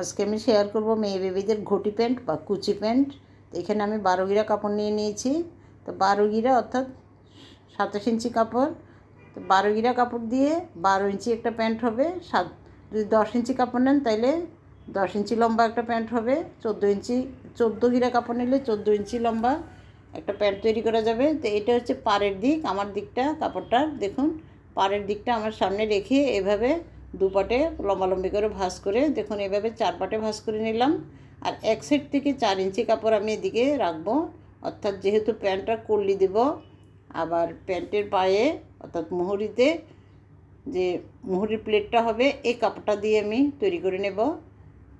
আজকে আমি শেয়ার করব মেয়ে বেবিদের ঘটি প্যান্ট বা কুচি প্যান্ট। এখানে আমি বারো গিরা কাপড় নিয়ে নিয়েছি। তো বারো গিরা অর্থাৎ সাতাশ ইঞ্চি কাপড়। তো বারো গিরা কাপড় দিয়ে বারো ইঞ্চি একটা প্যান্ট হবে। সাত, যদি দশ ইঞ্চি কাপড় নেন তাইলে দশ ইঞ্চি লম্বা একটা প্যান্ট হবে। চোদ্দ ইঞ্চি, চোদ্দ গিরা কাপড় নিলে চোদ্দ ইঞ্চি লম্বা একটা প্যান্ট তৈরি করা যাবে। তো এটা হচ্ছে পাড়ের দিক, আমার দিকটা কাপড়টা দেখুন, পাড়ের দিকটা আমার সামনে রেখে এভাবে দুপাটে লম্বালম্বি করে ভাঁজ করে, দেখুন এভাবে চার পাটে ভাঁজ করে নিলাম। আর এক সাইড থেকে চার ইঞ্চি কাপড় আমি এদিকে রাখব। অর্থাৎ যেহেতু প্যান্টটা কল্লি দেব, আবার প্যান্টের পায়ে, অর্থাৎ মুহুরিতে যে মুহুরির প্লেটটা হবে, এই কাপড়টা দিয়ে আমি তৈরি করে নেব।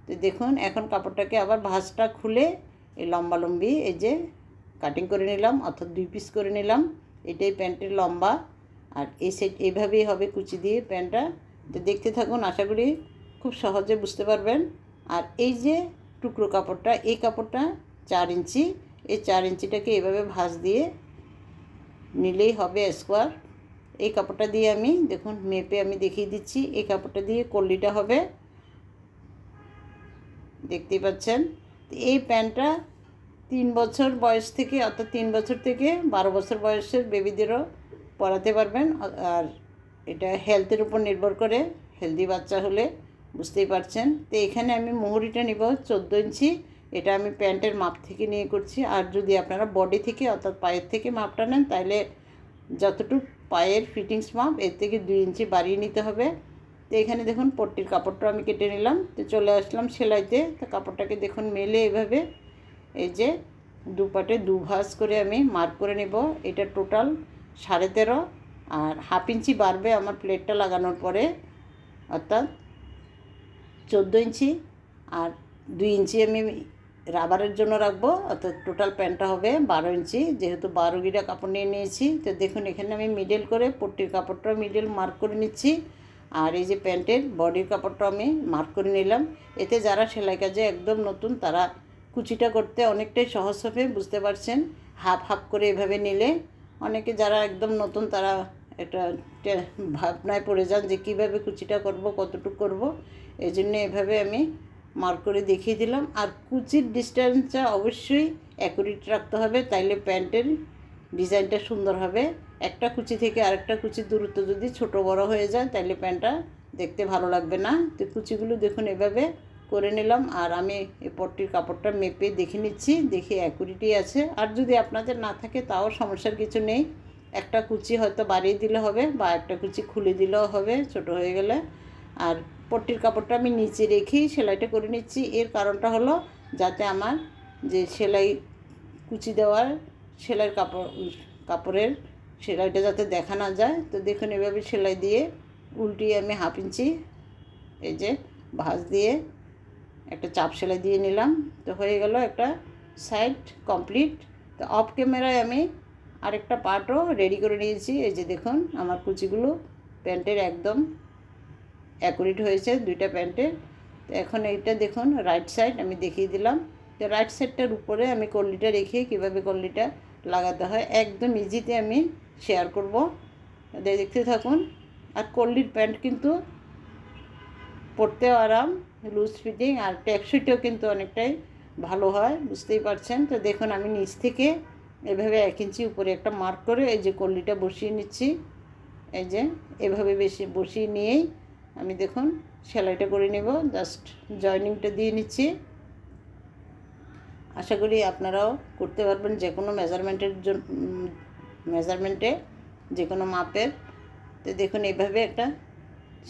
তো দেখুন, এখন কাপড়টাকে আবার ভাঁজটা খুলে এই লম্বালম্বি, এই যে কাটিং করে নিলাম, অর্থাৎ দুই পিস করে নিলাম। এটাই প্যান্টের লম্বা। আর এই সেট এইভাবেই হবে কুচি দিয়ে প্যান্টটা। তো দেখতে থাকুন, আশা করি খুব সহজে বুঝতে পারবেন। আর এই যে টুকরো কাপড়টা, এই কাপড়টা চার ইঞ্চি, এই চার ইঞ্চিটাকে এভাবে ভাঁজ দিয়ে নিলেই হবে স্কোয়ার। এই কাপড়টা দিয়ে আমি, দেখুন, মেপে আমি দেখিয়ে দিচ্ছি, এই কাপড়টা দিয়ে কল্লিটা হবে। দেখতেই পাচ্ছেন? এই প্যান্টটা তিন বছর বয়স থেকে, অর্থাৎ তিন বছর থেকে বারো বছর বয়সের বেবিদেরও পরাতে পারবেন। আর এটা হেলথের উপর নির্ভর করে হেলদি বাচ্চা হলে, বুঝতেই পারছেন? তো এখানে আমি মুহুরিটা নিব, চোদ্দ ইঞ্চি। এটা আমি প্যান্টের মাপ থেকে নিয়ে করছি। আর যদি আপনারা বডি থেকে, অর্থাৎ পায়ের থেকে মাপটা নেন তাহলে যতটুকু পায়ের ফিটিংস মাপ, এর থেকে দুই ইঞ্চি বাড়িয়ে নিতে হবে। তো এখানে দেখুন, পট্টির কাপড়টা আমি কেটে নিলাম। তো চলে আসলাম সেলাইতে। তো কাপড়টাকে দেখুন, মেলে এভাবে। এই যে, দুপাটে দু ভাঁজ করে আমি মার্ক করে নেব। এটা টোটাল সাড়ে তেরো। আর হাফ ইঞ্চি বাড়বে আমার প্লেটটা লাগানোর পরে, অর্থাৎ চোদ্দ ইঞ্চি। আর দুই ইঞ্চি আমি রাবারের জন্য রাখব, অর্থাৎ টোটাল প্যান্টটা হবে বারো ইঞ্চি। যেহেতু বারো গিরা কাপড় নিয়ে নিয়েছি, তো দেখুন এখানে আমি মিডল করে পট্টির কাপড়টা মিডল মার্ক করে নিচ্ছি। আর এই যে প্যান্টের বডির কাপড়টা আমি মার্ক করে নিলাম। এতে যারা সেলাই কাজে একদম নতুন, তারা কুচিটা করতে অনেকটাই সহজ হবে, বুঝতে পারছেন? হাফ হাফ করে এভাবে নিলে। অনেকে যারা একদম নতুন, তারা একটা ভাবনায় পড়ে যান যে কীভাবে কুচিটা করব, কতটুকু করব। এই জন্য এভাবে আমি মার্ক করে দেখিয়ে দিলাম। আর কুচির ডিস্টেন্সটা অবশ্যই অ্যাকুরেট রাখতে হবে, তাইলে প্যান্টের ডিজাইনটা সুন্দর হবে। একটা কুচি থেকে আরেকটা কুচির দূরত্ব যদি ছোট বড় হয়ে যায়, তাইলে প্যান্টটা দেখতে ভালো লাগবে না। তো কুচিগুলো দেখুন, এভাবে করে নিলাম। আর আমি এই পট্টির কাপড়টা মেপে দেখে নিচ্ছি, দেখি অ্যাকুরিটি আছে। আর যদি আপনাদের না থাকে, তাও সমস্যার কিছু নেই। একটা কুচি হয়তো বাড়িয়ে দিলে হবে বা একটা কুচি খুলে দিলেও হবে, ছোট হয়ে গেলে। আর পট্টির কাপড়টা আমি নিচে রেখেই সেলাইটা করে নিচ্ছি। এর কারণটা হলো যাতে আমার যে সেলাই কুচি দেওয়ার সেলাইয়ের কাপড়, কাপড়ের সেলাইটা যাতে দেখা না যায়, তো দেখুন এভাবে সেলাই দিয়ে উল্টিয়ে আমি হাফ ইঞ্চি এই যে ভাঁজ দিয়ে একটা চাপ সেলাই দিয়ে নিলাম। তো হয়ে গেল একটা সাইড কমপ্লিট। তো অফ ক্যামেরায় আমি আরেকটা পার্টও রেডি করে নিয়েছি। এই যে দেখুন, আমার কুচিগুলো প্যান্টের একদম অ্যাকুরেট হয়েছে দুইটা প্যান্টের তো এখন এইটা দেখুন রাইট সাইড আমি দেখিয়ে দিলাম। তো রাইট সাইডটার উপরে আমি কল্লিটা রেখে কীভাবে কল্লিটা লাগাতে হয়, একদম ইজিতে আমি শেয়ার করব। দেখতে থাকুন। আর কল্লির প্যান্ট কিন্তু পরতেও আরাম লুজ ফিটিং আর টেকসইটাও কিন্তু অনেকটাই ভালো হয়, বুঝতেই পারছেন? তো দেখুন, আমি নিচ থেকে এভাবে এক ইঞ্চি উপরে একটা মার্ক করে এই যে কল্লিটা বসিয়ে নিচ্ছি। এই যে এভাবে বেশি বসিয়ে নিয়েই আমি দেখুন সেলাইটা করে নেব। জাস্ট জয়নিংটা দিয়ে নিচ্ছি। আশা করি আপনারাও করতে পারবেন যে কোনো মেজারমেন্টের জন্য মেজারমেন্টে যে কোনো মাপের। তো দেখুন এভাবে একটা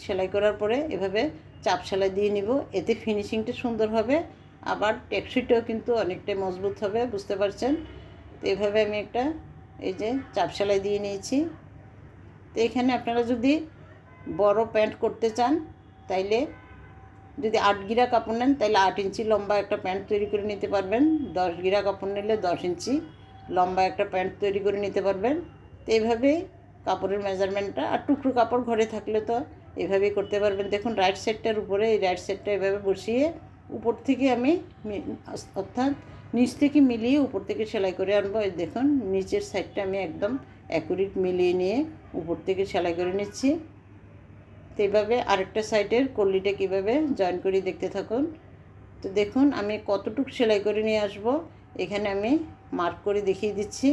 সেলাই করার পরে এভাবে চাপ সেলাই দিয়ে নিব। এতে ফিনিশিংটা সুন্দর হবে। আবার টেকসইটাও কিন্তু অনেকটাই মজবুত হবে, বুঝতে পারছেন? তো এভাবে আমি একটা এই যে চাপ সেলাই দিয়ে নিয়েছি। তো এখানে আপনারা যদি বড় প্যান্ট করতে চান, তাইলে যদি আট গিরা কাপড় নেন তাহলে আট ইঞ্চি লম্বা একটা প্যান্ট তৈরি করে নিতে পারবেন। দশ গিরা কাপড় নিলে দশ ইঞ্চি লম্বা একটা প্যান্ট তৈরি করে নিতে পারবেন। তো এইভাবেই কাপড়ের মেজারমেন্টটা, আর টুকরো কাপড় ঘরে থাকলে তো এভাবেই করতে পারবেন। দেখুন রাইট সাইডটার উপরে, এই রাইট সাইডটা এভাবে বসিয়ে উপর থেকে আমি অর্থাৎ নিচ থেকে মিলিয়ে উপর থেকে সেলাই করে আনব। এই দেখুন, নিচের সাইডটা আমি একদম অ্যাকুরেট মিলিয়ে নিয়ে উপর থেকে সেলাই করে নিচ্ছি। তো এইভাবে আরেকটা সাইডের কল্লিটা কীভাবে জয়েন করে দেখতে থাকুন। তো দেখুন, আমি কতটুক সেলাই করে নিয়ে আসব, এখানে আমি মার্ক করে দেখিয়ে দিচ্ছি।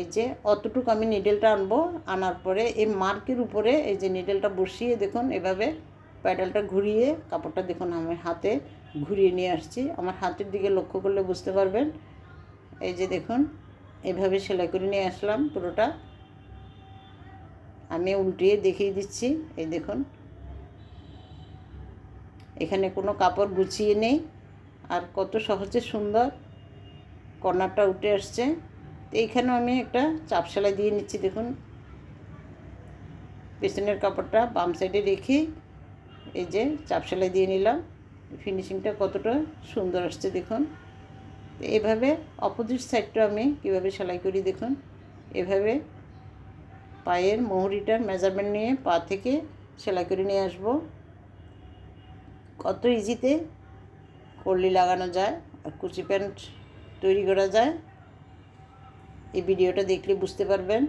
এই যে অতটুক আমি নিডেলটা আনব, আনার পরে এই মার্কের উপরে এই যে নিডেলটা বসিয়ে দেখুন, এভাবে প্যাডেলটা ঘুরিয়ে, কাপড়টা দেখুন আমি হাতে ঘুরিয়ে নিয়ে আসছি। আমার হাতের দিকে লক্ষ্য করলে বুঝতে পারবেন। এই যে দেখুন, এভাবে সেলাই করে নিয়ে আসলাম পুরোটা। আমি উল্টিয়ে দেখিয়ে দিচ্ছি। এই দেখুন। এখানে কোনো কাপড় গুছিয়ে নেই। আর কত সহজে সুন্দর কর্নারটা উঠে আসছে। তো এইখানেও আমি একটা চাপ সেলাই দিয়ে নিচ্ছি, দেখুন। পেছনের কাপড়টা বাম সাইডে রেখে এই যে চাপ সেলাই দিয়ে নিলাম। ফিনিশিংটা কতটা সুন্দর আসছে দেখুন। এভাবে অপোজিট সাইডটা আমি কীভাবে সেলাই করি দেখুন। এভাবে পায়ের মোহরিটার মেজারমেন্ট নিয়ে পা থেকে সেলাই করে নিয়ে আসব। কত ইজিতে কল্লি লাগানো যায় আর কুচি প্যান্ট তৈরি করা যায়। এই ভিডিওটা দেখলে বুঝতে পারবেন।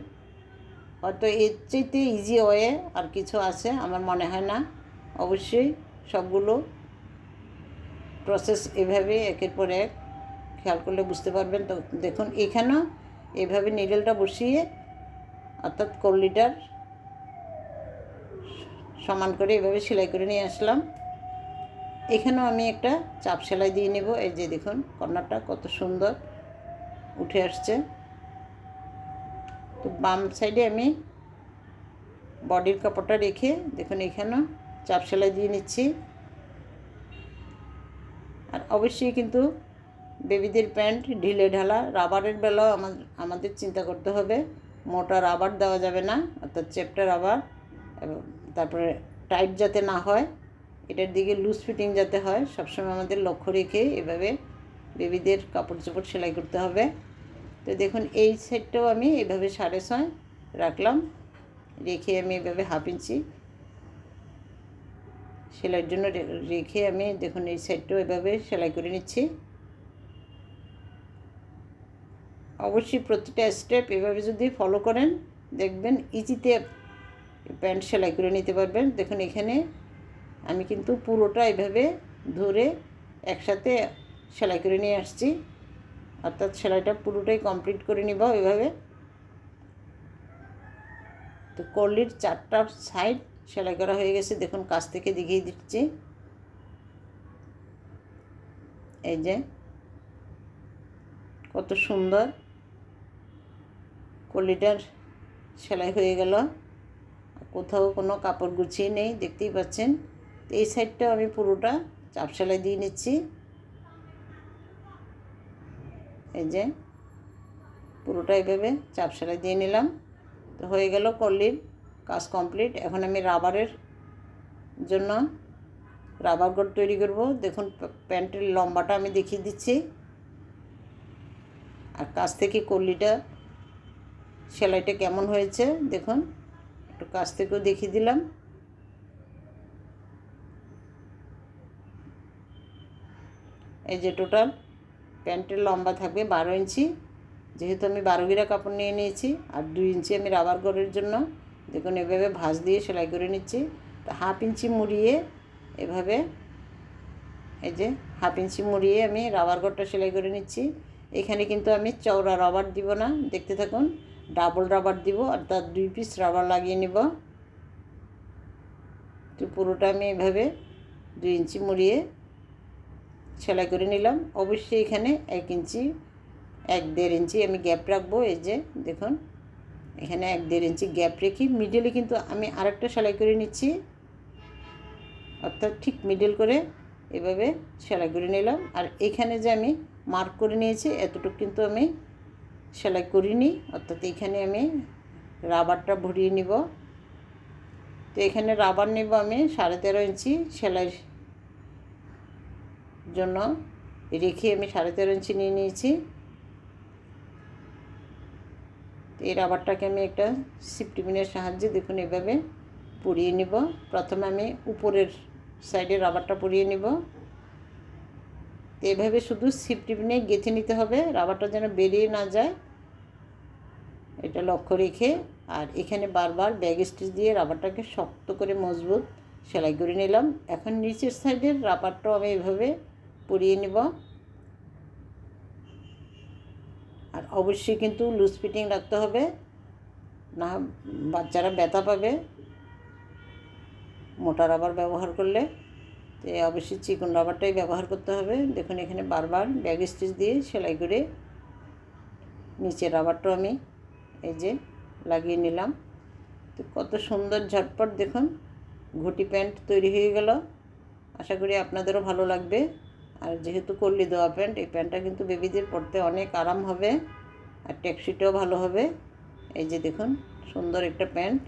হয়তো এর চাইতে ইজি ওয়ে আর কিছু আছে, আমার মনে হয় না। অবশ্যই সবগুলো প্রসেস এভাবে একের পর এক খেয়াল করলে বুঝতে পারবেন। তো দেখুন, এখানেও এভাবে নিডেলটা বসিয়ে অর্থাৎ কল্লিটার সমান করে এভাবে সেলাই করে নিয়ে আসলাম। এখানেও আমি একটা চাপ সেলাই দিয়ে নেব। এই যে দেখুন, কর্নারটা কত সুন্দর উঠে আসছে। তো বাম সাইডে আমি বডির কাপড়টা রেখে দেখুন, এখানেও চাপ সেলাই দিয়ে নিচ্ছি। আর অবশ্যই কিন্তু বেবিদের প্যান্ট, ঢিলে ঢালা, রাবারের বেলাও আমাদের চিন্তা করতে হবে। মোটা রাবার দেওয়া যাবে না, অর্থাৎ চেপটা রাবার তারপরে টাইট যাতে না হয়, এটার দিকে লুজ ফিটিং যাতে হয়, সবসময় আমাদের লক্ষ্য রেখে এভাবে বেবিদের কাপড় চোপড় সেলাই করতে হবে। তো দেখুন, এই সেটটাও আমি এভাবে সাড়ে ছয় রাখলাম, রেখে আমি এভাবে হাফ ইঞ্চি সেলাইয়ের জন্য রেখে আমি দেখুন এই সাইডটাও এভাবে সেলাই করে নিচ্ছি। অবশ্যই প্রতিটা স্টেপ এভাবে যদি ফলো করেন, দেখবেন ইজিতে প্যান্ট সেলাই করে নিতে পারবেন। দেখুন এখানে আমি কিন্তু পুরোটা এভাবে ধরে একসাথে সেলাই করে নিয়ে আসছি। অর্থাৎ সেলাইটা পুরোটাই কমপ্লিট করে নিব এভাবে। তো কলির চারটা সাইড সেলাই করা হয়ে গেছে। দেখুন, কাছ থেকে দেখিয়ে দিচ্ছি। এই যে, কত সুন্দর কলিটার সেলাই হয়ে গেল। কোথাও কোনো কাপড় গুছিয়ে নেই, দেখতেই পাচ্ছেন। এই সাইডটাও আমি পুরোটা চাপ সেলাই দিয়ে নিচ্ছি। এই যে, পুরোটা এভাবে চাপ সেলাই দিয়ে নিলাম। তো হয়ে গেল কল্লির কাজ কমপ্লিট। এখন আমি রাবারের জন্য রাবার গোট তৈরি করব। দেখুন প্যান্টের লম্বাটা আমি দেখিয়ে দিচ্ছি। আর কাছ থেকে কল্লিটা, সেলাইটা কেমন হয়েছে, দেখুন, একটু কাছ থেকেও দেখিয়ে দিলাম। এই যে টোটাল, প্যান্টের লম্বা থাকবে বারো ইঞ্চি। যেহেতু আমি বারো গিরা কাপড় নিয়ে নিয়েছি, আর দুই ইঞ্চি আমি রাবার গড়ের জন্য। দেখুন, এভাবে ভাঁজ দিয়ে সেলাই করে নিচ্ছি। তো হাফ ইঞ্চি মুড়িয়ে এভাবে এই যে হাফ ইঞ্চি মুড়িয়ে আমি রাবার গড়টা সেলাই করে নিচ্ছি। এখানে কিন্তু আমি চওড়া রাবার দিব না, দেখতে থাকুন। ডাবল রাবার দিব আর তার দুই পিস রাবার লাগিয়ে নিব। তো পুরোটা আমি এভাবে দুই ইঞ্চি মুড়িয়ে সেলাই করে নিলাম। অবশ্যই এখানে এক ইঞ্চি, এক দেড় ইঞ্চি আমি গ্যাপ রাখব। এই যে দেখুন এখানে এক দেড় ইঞ্চি গ্যাপ রেখে মিডলে কিন্তু আমি আরেকটা সেলাই করে নিচ্ছি। অর্থাৎ ঠিক মিডল করে এভাবে সেলাই করে নিলাম। আর এখানে যে আমি মার্ক করে নিয়েছি, এতটুকু কিন্তু আমি সেলাই করিনি। অর্থাৎ এখানে আমি রাবারটা ভরিয়ে নিব। তো এখানে রাবার নেব আমি সাড়ে তেরো ইঞ্চি সেলাই জন্য। রেখে আমি সাড়ে তেরো ইঞ্চি নিয়ে নিয়েছি। এই রাবারটাকে আমি একটা সিপটিমিনের সাহায্যে দেখুন এভাবে পরিয়ে নিব। প্রথমে আমি উপরের সাইডে রাবারটা পরিয়ে নিব। এভাবে শুধু সিপটিমিনে গেঁথে নিতে হবে, রাবারটা যেন বেরিয়ে না যায়। এটা লক্ষ্য রেখে আর এখানে বারবার ব্যাগ স্টিচ দিয়ে রাবারটাকে শক্ত করে মজবুত সেলাই করে নিলাম। এখন নিচের সাইডের রাবারটাও আমি এভাবে পরিয়ে নিব। আর অবশ্যই কিন্তু লুজ ফিটিং রাখতে হবে। না বাচ্চারা ব্যথা পাবে। মোটা রাবার ব্যবহার করলে তো অবশ্যই চিকন রাবারটাই ব্যবহার করতে হবে। দেখুন এখানে বারবার ব্যাগ স্টিচ দিয়ে সেলাই করে নিচে রাবারটাও আমি এই যে লাগিয়ে নিলাম। তো কত সুন্দর ঝটপট দেখুন, ঘটি প্যান্ট তৈরি হয়ে গেল। আশা করি আপনাদেরও ভালো লাগবে। আর যেহেতু করলি দেওয়া প্যান্ট এই প্যান্টটা কিন্তু বেবিদের পরতে অনেক আরাম হবে আর টেকসিটাও ভালো হবে। এই যে দেখুন, সুন্দর একটা প্যান্ট